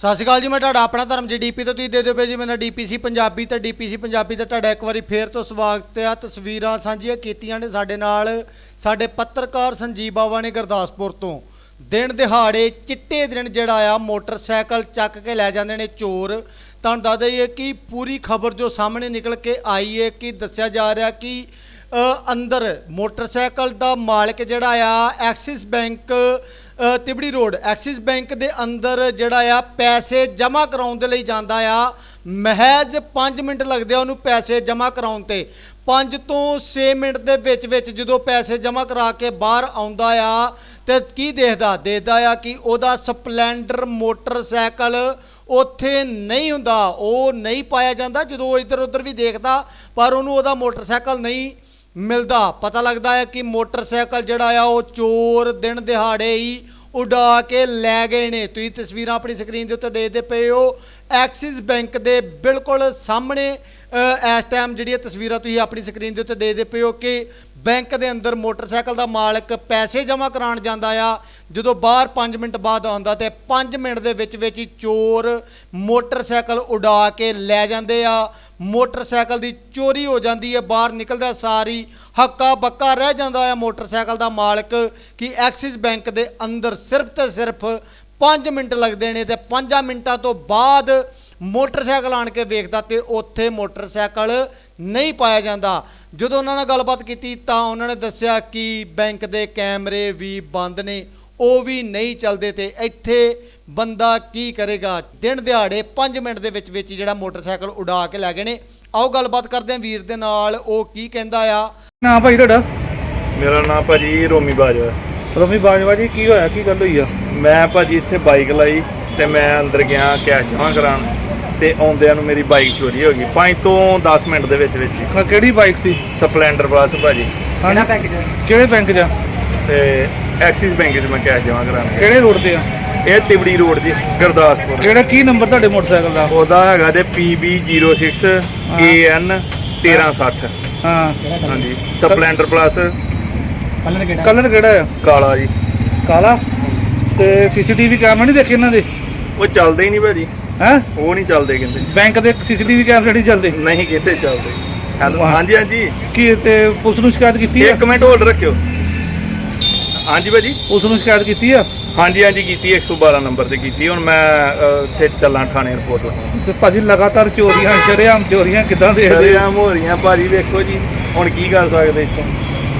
ਸਤਿ ਸ਼੍ਰੀ ਅਕਾਲ ਜੀ, ਮੈਂ ਤੁਹਾਡਾ ਆਪਣਾ ਧਰਮ ਜੀ ਡੀਪੀ ਤੋਂ ਤੁਸੀਂ ਦੇ ਦਿਓ ਪਏ ਜੀ, ਮੇਰਾ ਡੀਪੀਸੀ ਪੰਜਾਬੀ ਤੇ ਡੀਪੀਸੀ ਪੰਜਾਬੀ ਦਾ ਤੁਹਾਡਾ ਇੱਕ ਵਾਰੀ ਫੇਰ ਤੋਂ ਸਵਾਗਤ ਹੈ। ਤਸਵੀਰਾਂ ਸਾਂਝੀਆਂ ਕੀਤੀਆਂ ਨੇ ਸਾਡੇ ਨਾਲ ਸਾਡੇ ਪੱਤਰਕਾਰ ਸੰਜੀਵ ਬਾਵਾ ਨੇ ਗੁਰਦਾਸਪੁਰ ਤੋਂ। ਦਿਨ ਦਿਹਾੜੇ, ਚਿੱਟੇ ਦਿਨ ਜਿਹੜਾ ਆ, ਮੋਟਰਸਾਈਕਲ ਚੱਕ ਕੇ ਲੈ ਜਾਂਦੇ ਨੇ ਚੋਰ। ਤੁਹਾਨੂੰ ਦੱਸ ਦਈਏ ਕਿ ਪੂਰੀ ਖਬਰ ਜੋ ਸਾਹਮਣੇ ਨਿਕਲ ਕੇ ਆਈ ਹੈ ਕਿ ਦੱਸਿਆ ਜਾ ਰਿਹਾ ਕਿ ਅੰਦਰ ਮੋਟਰਸਾਈਕਲ ਦਾ ਮਾਲਕ ਜਿਹੜਾ ਆ, Axis bank Tibri road Axis bank ਦੇ ਅੰਦਰ ਜਿਹੜਾ ਆ, ਪੈਸੇ ਜਮ੍ਹਾਂ ਕਰਾਉਣ ਦੇ ਲਈ ਜਾਂਦਾ ਆ। ਮਹਿਜ਼ 5 ਮਿੰਟ ਲੱਗਦੇ ਆ ਉਹਨੂੰ ਪੈਸੇ ਜਮ੍ਹਾਂ ਕਰਾਉਣ ਤੇ। 5 ਤੋਂ 6 ਮਿੰਟ ਦੇ ਵਿੱਚ ਵਿੱਚ ਜਦੋਂ ਪੈਸੇ ਜਮ੍ਹਾਂ ਕਰਾ ਕੇ ਬਾਹਰ ਆਉਂਦਾ ਆ, ਤੇ ਕੀ ਦੇਖਦਾ? ਦੇਖਦਾ ਆ ਕਿ ਉਹਦਾ ਸਪਲੈਂਡਰ ਮੋਟਰਸਾਈਕਲ ਉੱਥੇ ਨਹੀਂ ਹੁੰਦਾ। ਉਹ ਨਹੀਂ ਪਾਇਆ ਜਾਂਦਾ। ਜਦੋਂ ਇੱਧਰ ਉੱਧਰ ਵੀ ਦੇਖਦਾ, ਪਰ ਉਹਨੂੰ ਉਹਦਾ ਮੋਟਰਸਾਈਕਲ ਨਹੀਂ ਮਿਲਦਾ। ਪਤਾ ਲੱਗਦਾ ਹੈ ਕਿ ਮੋਟਰਸਾਈਕਲ ਜਿਹੜਾ ਆ, ਉਹ ਚੋਰ ਦਿਨ ਦਿਹਾੜੇ ਹੀ ਉਡਾ ਕੇ ਲੈ ਗਏ ਨੇ। ਤੁਸੀਂ ਤਸਵੀਰਾਂ ਆਪਣੀ ਸਕਰੀਨ ਦੇ ਉੱਤੇ ਦੇਖਦੇ ਪਏ ਹੋ। ਐਕਸਿਸ ਬੈਂਕ ਦੇ ਬਿਲਕੁਲ ਸਾਹਮਣੇ ਇਸ ਟਾਈਮ ਜਿਹੜੀਆਂ ਤਸਵੀਰਾਂ ਤੁਸੀਂ ਆਪਣੀ ਸਕਰੀਨ ਦੇ ਉੱਤੇ ਦੇਖਦੇ ਪਏ ਹੋ ਕਿ ਬੈਂਕ ਦੇ ਅੰਦਰ ਮੋਟਰਸਾਈਕਲ ਦਾ ਮਾਲਕ ਪੈਸੇ ਜਮ੍ਹਾਂ ਕਰਾਉਣ ਜਾਂਦਾ ਆ। ਜਦੋਂ ਬਾਹਰ 5 ਮਿੰਟ ਬਾਅਦ ਆਉਂਦਾ ਤੇ 5 ਮਿੰਟ ਦੇ ਵਿੱਚ ਵਿੱਚ ਹੀ ਚੋਰ ਮੋਟਰਸਾਈਕਲ ਉਡਾ ਕੇ ਲੈ ਜਾਂਦੇ ਆ। ਮੋਟਰਸਾਈਕਲ ਦੀ ਚੋਰੀ ਹੋ ਜਾਂਦੀ ਹੈ, ਬਾਹਰ ਨਿਕਲਦਾ ਸਾਰੀ ਹੱਕਾ ਬੱਕਾ ਰਹਿ ਜਾਂਦਾ ਹੈ ਮੋਟਰਸਾਈਕਲ ਦਾ ਮਾਲਕ ਕਿ ਐਕਸਿਸ ਬੈਂਕ ਦੇ ਅੰਦਰ ਸਿਰਫ ਤੇ ਸਿਰਫ 5 ਮਿੰਟ ਲੱਗਦੇ ਨੇ ਤੇ 5 ਮਿੰਟਾਂ ਤੋਂ ਬਾਅਦ ਮੋਟਰਸਾਈਕਲ ਆਣ ਕੇ ਵੇਖਦਾ ਤੇ ਉੱਥੇ ਮੋਟਰਸਾਈਕਲ ਨਹੀਂ ਪਾਇਆ ਜਾਂਦਾ। ਜਦੋਂ ਉਹਨਾਂ ਨਾਲ ਗੱਲਬਾਤ ਕੀਤੀ ਤਾਂ ਉਹਨਾਂ ਨੇ ਦੱਸਿਆ ਕਿ ਬੈਂਕ ਦੇ ਕੈਮਰੇ ਵੀ ਬੰਦ ਨੇ। ਉਹ ਵੀ ਨਹੀਂ ਚੱਲਦੇ ਤੇ ਇੱਥੇ ਬੰਦਾ ਕੀ ਕਰੇਗਾ? ਦਿਨ ਦਿਹਾੜੇ 5 ਮਿੰਟ ਦੇ ਵਿੱਚ ਵਿੱਚ ਹੀ ਜਿਹੜਾ ਮੋਟਰਸਾਈਕਲ ਉਡਾ ਕੇ ਲੈ ਗਏ ਨੇ। ਆਓ ਗੱਲਬਾਤ ਕਰਦੇ ਹਾਂ ਵੀਰ ਦੇ ਨਾਲ ਉਹ ਕੀ ਕਹਿੰਦਾ ਆ? ਨਾ ਭਾਈ ਤੁਹਾਡਾ? ਮੇਰਾ ਨਾਮ ਭਾਜੀ ਰੋਮੀ ਬਾਜਵਾ। ਰਮੀ ਬਾਜਵਾ ਜੀ ਕੀ ਹੋਇਆ? ਕੀ ਗੱਲ ਹੋਈ ਆ? ਮੈਂ ਭਾਜੀ ਇੱਥੇ ਬਾਈਕ ਲਾਈ ਤੇ ਮੈਂ ਅੰਦਰ ਗਿਆ ਕੈਸ਼ ਜਮ੍ਹਾਂ ਕਰਾਉਣ ਤੇ ਆਉਂਦਿਆਂ ਨੂੰ ਮੇਰੀ ਬਾਈਕ ਚੋਰੀ ਹੋ ਗਈ। 5 ਤੋਂ 10 ਮਿੰਟ ਦੇ ਵਿੱਚ ਵਿੱਚ ਹੀ। ਕ- ਕਿਹੜੀ ਬਾਈਕ ਸੀ? ਸਪਲੈਂਡਰ ਪਲੱਸ ਭਾਜੀ। ਕਿਹੜਾ ਬੈਂਕ 'ਚ ਕਿਹੜੇ ਬੈਂਕ 'ਚ ਤੇ ਐਕਸਿਸ ਬੈਂਕ 'ਚ ਮੈਂ ਕੈਸ਼ ਜਮ੍ਹਾਂ ਕਰਾਉਣ। ਕਿਹੜੇ ਰੋਡ ਤੇ ਆ? ਇਹ ਤਿਬੜੀ ਰੋਡ ਜੀ ਗੁਰਦਾਸਪੁਰ। ਕਿਹੜਾ ਕੀ ਨੰਬਰ ਤੁਹਾਡੇ ਮੋਟਰਸਾਈਕਲ ਦਾ? ਉਹਦਾ ਹੈਗਾ ਤੇ PB06 AN 1360 ਹਾਂ। ਹਾਂਜੀ ਸਪਲੈਂਡਰ ਪਲੱਸ। ਕਲਰ ਕਿਹੜਾ? ਆ? ਕਾਲਾ ਜੀ। ਕਾਲਾ? ਤੇ ਸੀਸੀਟੀਵੀ ਕੈਮਰਾ ਨਹੀਂ ਦੇਖੇ ਇਹਨਾਂ ਦੇ? ਉਹ ਚੱਲਦੇ ਹੀ ਨਹੀਂ ਭਾਜੀ। ਹੈ? ਉਹ ਨਹੀਂ ਚੱਲਦੇ ਕਹਿੰਦੇ। ਬੈਂਕ ਦੇ ਸੀਸੀਟੀਵੀ ਕੈਮਰੇ ਨਹੀਂ ਚੱਲਦੇ? ਨਹੀਂ ਕਿਤੇ ਚੱਲਦੇ। ਹਾਂਜੀ ਹਾਂਜੀ। ਕੀ ਤੇ ਪੁਲਿਸ ਨੂੰ ਸ਼ਿਕਾਇਤ ਕੀਤੀ ਆ? ਇੱਕ ਮਿੰਟ ਹੋਲਡ ਰੱਖਿਓ। ਹਾਂਜੀ ਭਾਜੀ ਪੁਲਿਸ ਨੂੰ ਸ਼ਿਕਾਇਤ ਕੀਤੀ ਆ? ਹਾਂਜੀ ਹਾਂਜੀ ਕੀਤੀ 112 ਨੰਬਰ ਤੇ ਕੀਤੀ ਹੁਣ ਮੈਂ ਇੱਥੇ ਚੱਲਾਂ ਥਾਣੇ ਰਿਪੋਰਟ ਲਿਖਾਉਣ ਤੇ ਭਾਜੀ ਲਗਾਤਾਰ ਚੋਰੀਆਂ ਸ਼ਰੇਆਮ ਚੋਰੀਆਂ ਕਿਦਾਂ ਦੇਖਦੇ ਆ? ਸ਼ਰੇਆਮ ਹੋ ਰਹੀਆਂ ਭਾਜੀ ਵੇਖੋ ਜੀ ਹੁਣ ਕੀ ਕਰ ਸਕਦੇ ਇੱਥੋਂ?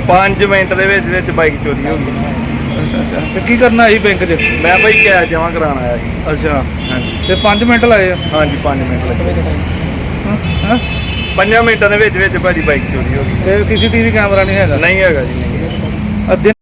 5 ਮਿੰਟ ਦੇ ਵਿੱਚ ਵਿੱਚ ਬਾਈਕ ਚੋਰੀ ਹੋ ਗਈ। ਤੇ ਕੀ ਕਰਨਾ ਸੀ ਬੈਂਕ 'ਚ? ਮੈਂ ਭਾਈ ਕੈਸ਼ ਜਮ੍ਹਾਂ ਕਰਾਉਣ ਆਇਆ ਸੀ। ਅੱਛਾ ਹਾਂਜੀ। ਤੇ 5 ਮਿੰਟ ਲਾਏ ਆ? ਹਾਂਜੀ 5 ਮਿੰਟ ਲੱਗੇ। ਹਾਂ ਹਾਂ। 5 ਮਿੰਟਾਂ ਦੇ ਵਿੱਚ ਵਿੱਚ ਭਾਜੀ ਬਾਈਕ ਚੋਰੀ ਹੋ ਗਈ। ਤੇ ਸੀਸੀਟੀਵੀ ਕੈਮਰਾ ਨਹੀਂ ਹੈਗਾ? ਨਹੀਂ ਹੈਗਾ ਜੀ ਨਹੀਂ ਹੈਗਾ। ਅੱਧੇ